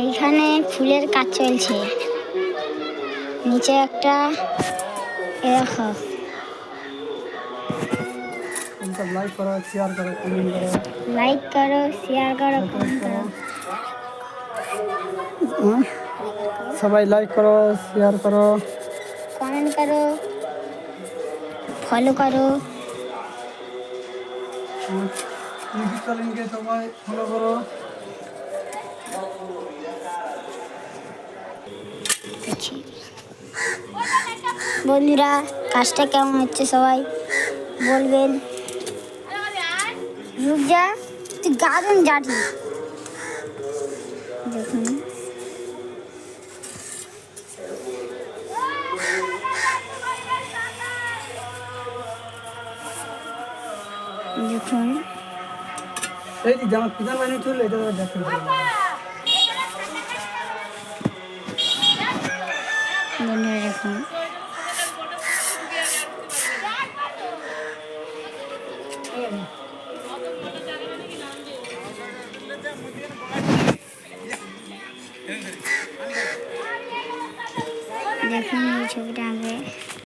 এইখানে ফুলের কাজ চলছে। নিচে একটা দেখো। লাইক করো শেয়ার করো কমেন্ট করো। লাইক করো শেয়ার করো কমেন্ট করো? সবাই লাইক করো শেয়ার করো। কমেন্ট করো ফলো করো। নিকিতা লিঙ্কে সবাই ফলো করো। দেখছি। বন্ধুরা, কাজটা কেমন হচ্ছে সবাই বলবেন? যা তুই গাজন যাটি দেখুন। দেখুন। এই জামা পিছন বানিয়ে চলে এটা দেখতে দেখুন দেখুন এই ছবিটা আগে